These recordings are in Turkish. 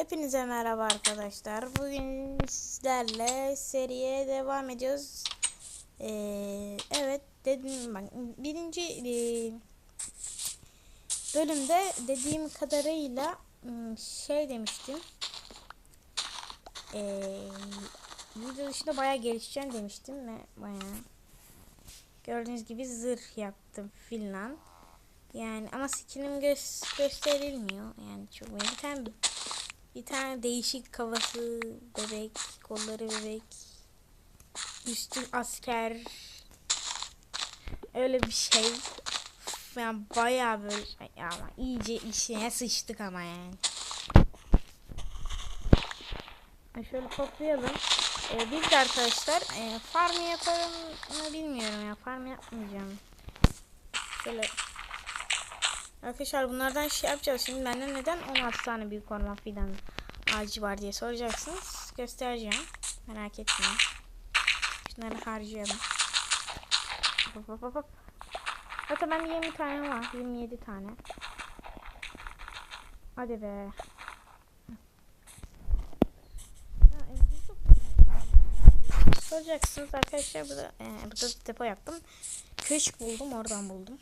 Hepinize merhaba arkadaşlar. Bugün sizlerle seriye devam ediyoruz. Ee, evet dedim bak birinci e, bölümde dediğim kadarıyla hmm, şey demiştim. Ee, video dışında bayağı gelişeceğim demiştim ve bayağı gördüğünüz gibi zırh yaptım filan. Yani ama skinim gö gösterilmiyor. Yani çok bir tane bir tane değişik kafası bebek, kolları bebek, üstü asker. Öyle bir şey. Yani bayağı böyle ama iyice işine sıçtık ama yani. Şöyle toplayalım. Ee, biz de arkadaşlar e, farm yaparım mı bilmiyorum ya. Farm yapmayacağım. Şöyle Arkadaşlar bunlardan şey yapacağız. Şimdi bende neden 16 tane büyük orman fidan ağacı var diye soracaksınız. Göstereceğim. Merak etmeyin. Şunları harcayalım. Hop hop hop. Zaten bende 20 tane var. 27 tane. Hadi be. Soracaksınız arkadaşlar burada, e, burada depo yaptım. Köşk buldum oradan buldum.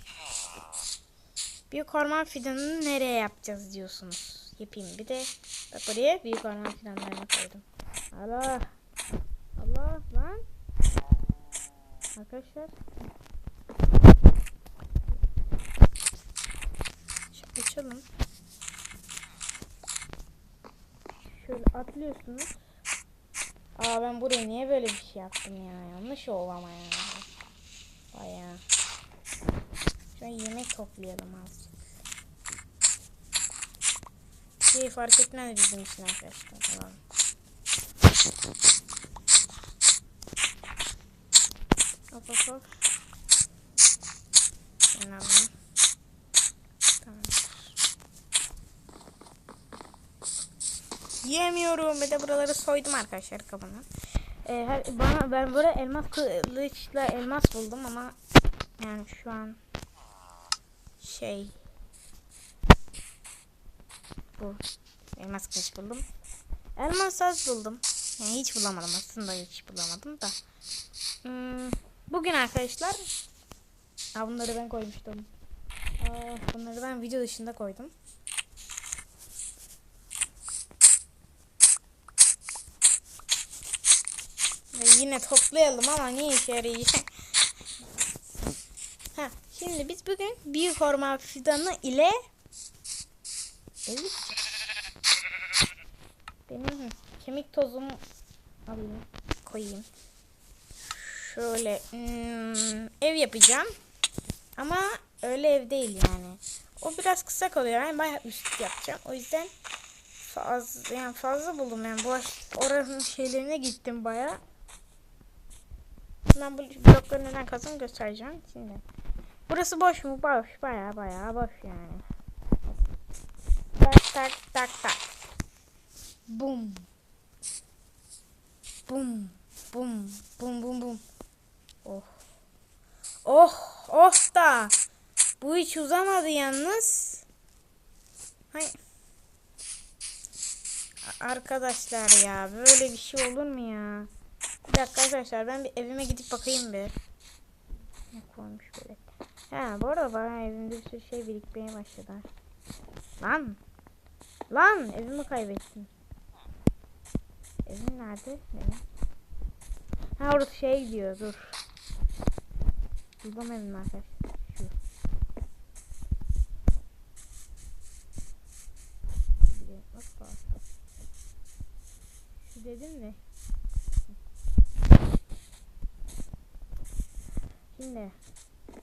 Büyük orman fidanını nereye yapacağız diyorsunuz. Yapayım. Bir de bak buraya büyük orman fidanlarını koydum. Allah. Allah lan. Arkadaşlar. Şöyle açalım. Şöyle atlıyorsunuz. Aa ben buraya niye böyle bir şey yaptım ya? Yanlış oldu ama ya. Bayağı. Şöyle yemek toplayalım azıcık. Şey fark etmez bizim için arkadaşlar. Tamam. Hop hop hop. Ben. Tamam. Yemiyorum. Bir de buraları soydum arkadaşlar kabına. Ee, her- bana ben böyle elmas kılıçla elmas buldum ama yani şu an şey bu elmas kılıç buldum. Elmas az buldum. Yani hiç bulamadım aslında hiç bulamadım da. Hmm, bugün arkadaşlar Aa, bunları ben koymuştum. Aa, bunları ben video dışında koydum. Ve yine toplayalım ama niye işe yarayacak? Ha, şimdi biz bugün büyük orman fidanı ile Evet. Benim kemik tozumu alayım, koyayım. Şöyle hmm, ev yapacağım. Ama öyle ev değil yani. O biraz kısa kalıyor. Ben bayağı üst yapacağım. O yüzden fazla yani fazla buldum yani boş oranın şeylerine gittim bayağı. Ben bu blokları neden kazım göstereceğim şimdi. Burası boş mu? Boş. Baya baya boş yani. Tak tak tak tak. Bum. Bum. Bum. Bum bum bum. Oh. Oh. Oh da. Bu hiç uzamadı yalnız. Hay. Arkadaşlar ya böyle bir şey olur mu ya? Bir dakika arkadaşlar ben bir evime gidip bakayım bir. Ne koymuş böyle. Ha bu arada bana evimde bir sürü şey birikmeye başladı. Lan. Lan evimi kaybettim. Evim nerede? Benim. Ha orası şey diyor dur. Buldum evimi arkadaşlar. Şu. Hoppa. Şu dedim de. Şimdi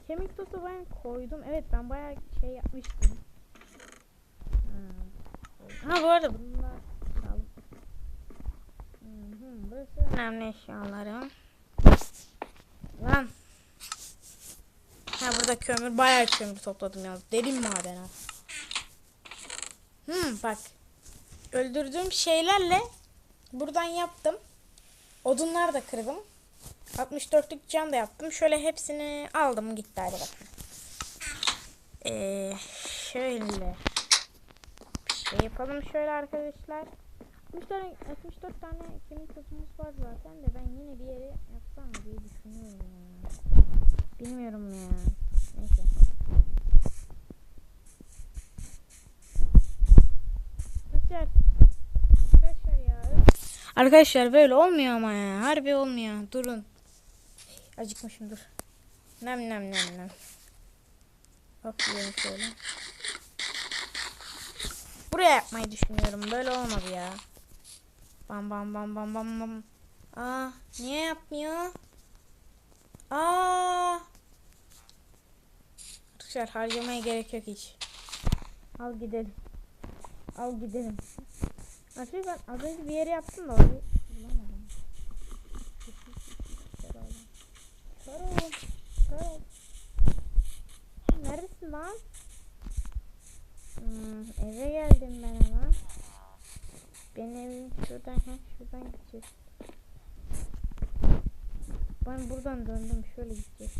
kemik tozu ben koydum. Evet ben bayağı şey yapmıştım. Ha, ha bu arada bunlar alalım. Hı, burası önemli eşyalarım. Lan. Ha burada kömür bayağı kömür topladım ya. Derin maden ha. Hmm bak. Öldürdüğüm şeylerle buradan yaptım. Odunlar da kırdım. 64'lük cam da yaptım. Şöyle hepsini aldım gitti hadi bakın. Ee, şöyle şey yapalım şöyle arkadaşlar. 64, 64 tane kemik totumuz var zaten de ben yine bir yere yapsam diye düşünüyorum ya. Bilmiyorum ya. Neyse. Arkadaşlar. Arkadaşlar böyle olmuyor ama ya. Harbi olmuyor. Durun. Acıkmışım dur. Nem nem nem nem. Bak yiyelim şöyle. Buraya yapmayı düşünüyorum. Böyle olmadı ya. Bam bam bam bam bam bam. Aa, niye yapmıyor? Aa. Arkadaşlar harcamaya gerek yok hiç. Al gidelim. Al gidelim. Arkadaşlar ben az önce bir yere yaptım da orayı bulamadım. Kör ol. Kör ol. Lan? Hmm, eve geldim ben ama. Benim evim şuradan, heh, şuradan gideceğiz. Ben buradan döndüm, şöyle gideceğiz.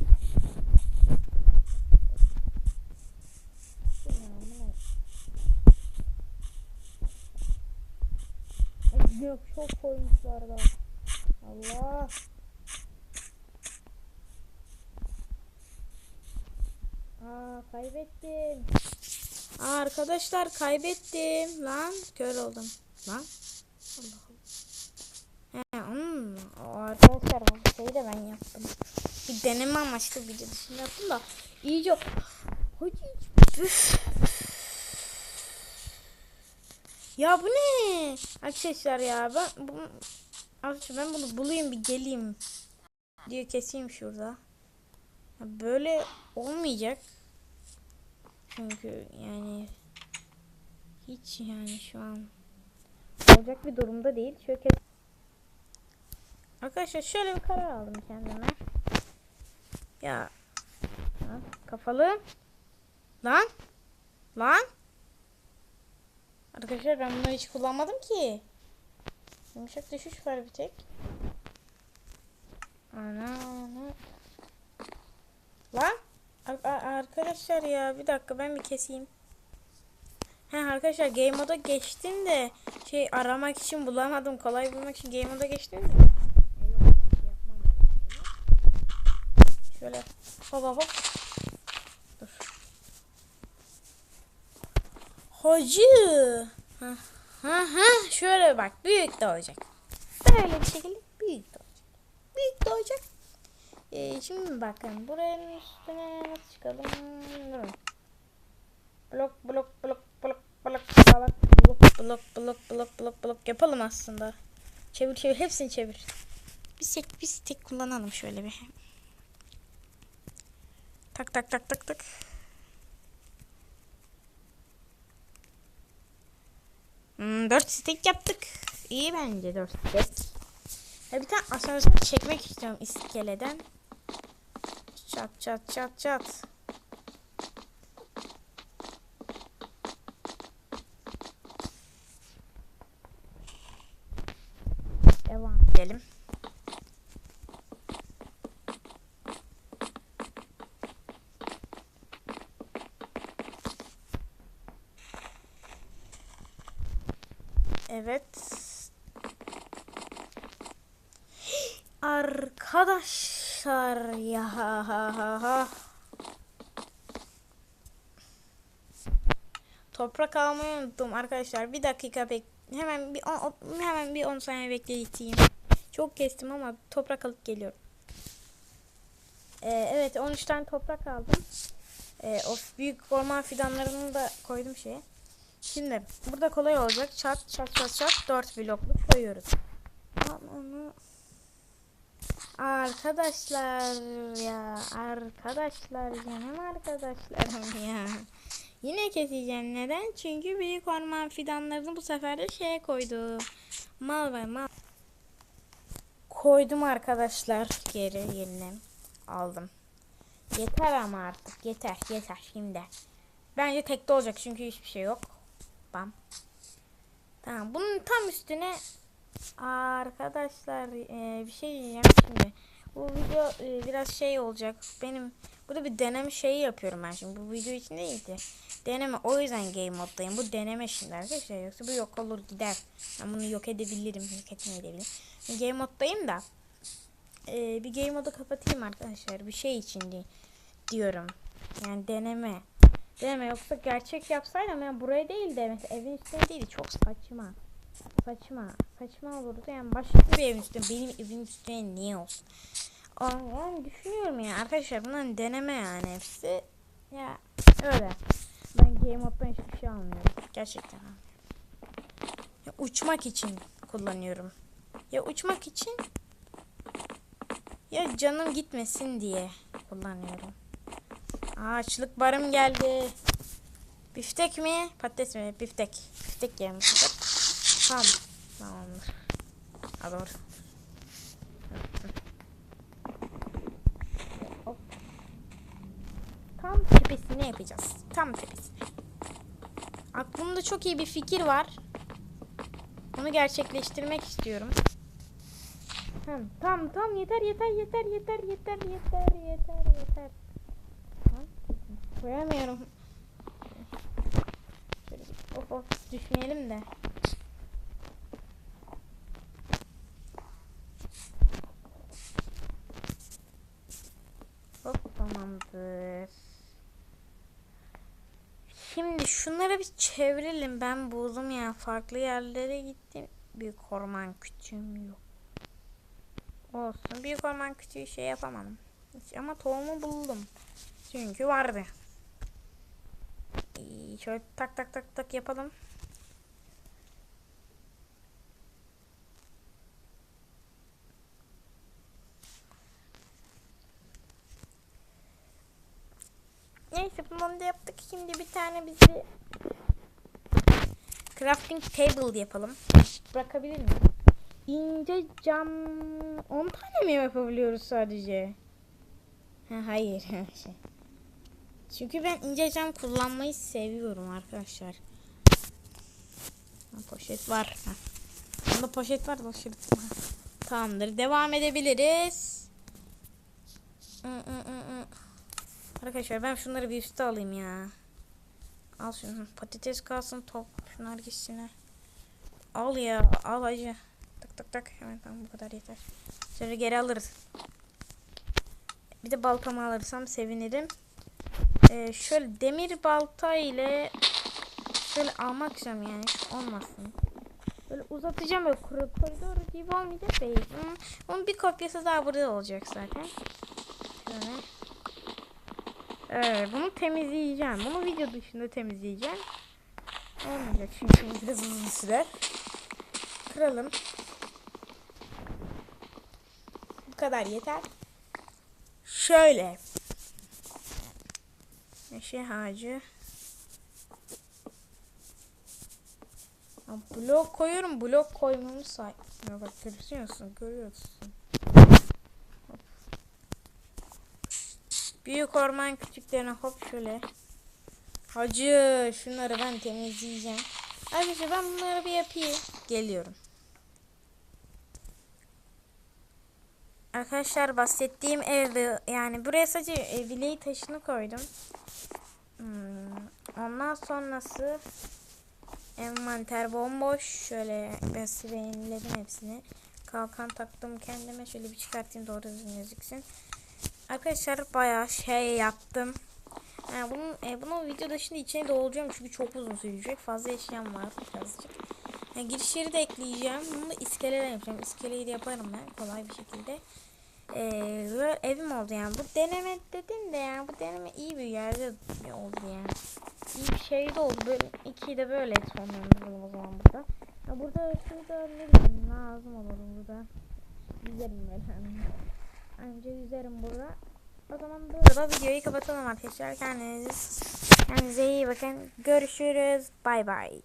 Yok çok koymuşlar da. Allah. Kaybettim. Arkadaşlar kaybettim. Lan kör oldum. Lan. Allah Allah. He, hmm. O arkadaşlar bu şeyi de ben yaptım. Bir deneme amaçlı video dışında yaptım da iyice Hadi. Ya bu ne? Arkadaşlar ya ben bu Arkadaşlar ben bunu bulayım bir geleyim. Diyor keseyim şurada. Böyle olmayacak. Çünkü yani hiç yani şu an olacak bir durumda değil. Şöyle Arkadaşlar şöyle bir karar aldım kendime. Ya kafalı lan lan Arkadaşlar ben bunları hiç kullanmadım ki. Yumuşak düşüş var bir tek. Ana ana. Lan arkadaşlar ya bir dakika ben bir keseyim. He arkadaşlar game moda geçtim de şey aramak için bulamadım. Kolay bulmak için game moda geçtim de. Şöyle hop hop. Dur. Hacı. Ha ha ha şöyle bak büyük de olacak. Böyle bir şekilde büyük de olacak. Büyük de olacak. Ee, şimdi bakın buranın üstüne nasıl çıkalım? Durun. Blok blok blok blok blok blok blok blok blok blok blok blok yapalım aslında. Çevir çevir hepsini çevir. Biz tek biz tek kullanalım şöyle bir. Tak tak tak tak tak. Hmm, 4 stek yaptık. İyi bence 4 stek. Ya bir tane asansör çekmek istiyorum iskeleden. Çat çat çat çat. Devam edelim. Evet. Arkadaşlar ya ha ha ha ha. Toprak almayı unuttum arkadaşlar. Bir dakika bek hemen bir on, hemen bir 10 saniye bekleyeyim. Çok kestim ama toprak alıp geliyorum. Ee, evet 13 tane toprak aldım. Ee, o büyük orman fidanlarını da koydum şeye. Şimdi burada kolay olacak. Çat çat çat çat 4 blokluk koyuyoruz. Al onu. Arkadaşlar ya arkadaşlar canım arkadaşlarım ya. Yine keseceğim. Neden? Çünkü büyük orman fidanlarını bu sefer de şeye koydum. Mal ve mal. Koydum arkadaşlar geri yerine. Aldım. Yeter ama artık. Yeter yeter şimdi. Bence tekte olacak çünkü hiçbir şey yok. Bam. Tamam bunun tam üstüne arkadaşlar e, bir şey diyeceğim şimdi. Bu video e, biraz şey olacak. Benim burada bir deneme şeyi yapıyorum ben şimdi. Bu video için değil de. Deneme o yüzden game moddayım. Bu deneme şimdi arkadaşlar. Yoksa bu yok olur gider. Ben bunu yok edebilirim. Yok etmeyebilirim. Game moddayım da. Ee, bir game modu kapatayım arkadaşlar. Bir şey için di- diyorum. Yani deneme. Deneme yoksa gerçek yapsaydım yani buraya değil de mesela evin üstüne değil çok saçma. Saçma. Saçma olurdu yani başka bir evin üstüne benim evin üstüne niye olsun? Aa, düşünüyorum ya arkadaşlar bunların deneme yani hepsi. Ya öyle. Ben game moddan hiçbir şey almıyorum. Gerçekten. Ya, uçmak için kullanıyorum. Ya uçmak için ya canım gitmesin diye kullanıyorum. Aa, açlık barım geldi. Biftek mi? Patates mi? Biftek. Biftek yemiştim. Tamam. Tamamdır. Ha doğru. Tam tepesine yapacağız. Tam tepesine. Aklımda çok iyi bir fikir var. Onu gerçekleştirmek istiyorum. Tamam, tamam, tamam yeter, yeter, yeter, yeter, yeter, yeter, yeter, yeter. Koyamıyorum. Of of düşmeyelim de. Hop tamamdır. Şimdi şunları bir çevirelim. Ben buldum ya. Farklı yerlere gittim. Büyük orman kütüğüm yok. Olsun. Büyük orman kütüğü şey yapamam. Hiç- Ama tohumu buldum. Çünkü vardı. İyi, şöyle tak tak tak tak yapalım. Neyse bunu da yaptık. Şimdi bir tane bizi crafting table yapalım. Bırakabilir miyim? İnce cam 10 tane mi yapabiliyoruz sadece? Ha, hayır. Şey. Çünkü ben ince cam kullanmayı seviyorum arkadaşlar. Ha, poşet var. Ha. Bunda poşet var da şurada. Tamamdır. Devam edebiliriz. Arkadaşlar ben şunları bir üste alayım ya. Al şunu. Patates kalsın top. Şunlar gitsin. Al ya. Al acı. Tak tak tak. Hemen tamam bu kadar yeter. Sonra geri alırız. Bir de baltamı alırsam sevinirim. Ee, şöyle demir balta ile şöyle almak istiyorum yani olmasın. Böyle uzatacağım böyle kor- koridor gibi olmayacak. Onun, onun bir kopyası daha burada olacak zaten. Şöyle. Evet, bunu temizleyeceğim. Bunu video dışında temizleyeceğim. Olmayacak çünkü biraz uzun sürer. Kıralım. Bu kadar yeter. Şöyle. Meşe ağacı. Ya blok koyuyorum. Blok koymamı say. Ya bak görüyorsun. Görüyorsun. Hop. Büyük orman küçüklerine hop şöyle. Hacı şunları ben temizleyeceğim. Arkadaşlar ben bunları bir yapayım. Geliyorum. Arkadaşlar bahsettiğim evde yani buraya sadece e, bileği taşını koydum. Hmm, Ondan sonrası envanter bomboş. Şöyle ben silelim hepsini. Kalkan taktım kendime. Şöyle bir çıkartayım doğru düzgün gözüksün. Arkadaşlar bayağı şey yaptım. Yani bunun, e, bunun video dışında içine dolduracağım çünkü çok uzun sürecek. Fazla eşyam var birazcık. Yani giriş yeri de ekleyeceğim. Bunu da iskeleyle yapacağım. İskeleyi de yaparım ben kolay bir şekilde. Ee, evim oldu yani. Bu deneme dedim de yani bu deneme iyi bir yerde oldu yani. İyi bir şey de oldu. Böyle de böyle sonlandıralım o zaman burada. Ya burada şurada ne bileyim lazım olur burada. Yüzerim böyle. Anca yüzerim burada. O zaman burada videoyu kapatalım arkadaşlar. Kendiniz, kendinize iyi bakın. Görüşürüz. Bay bay.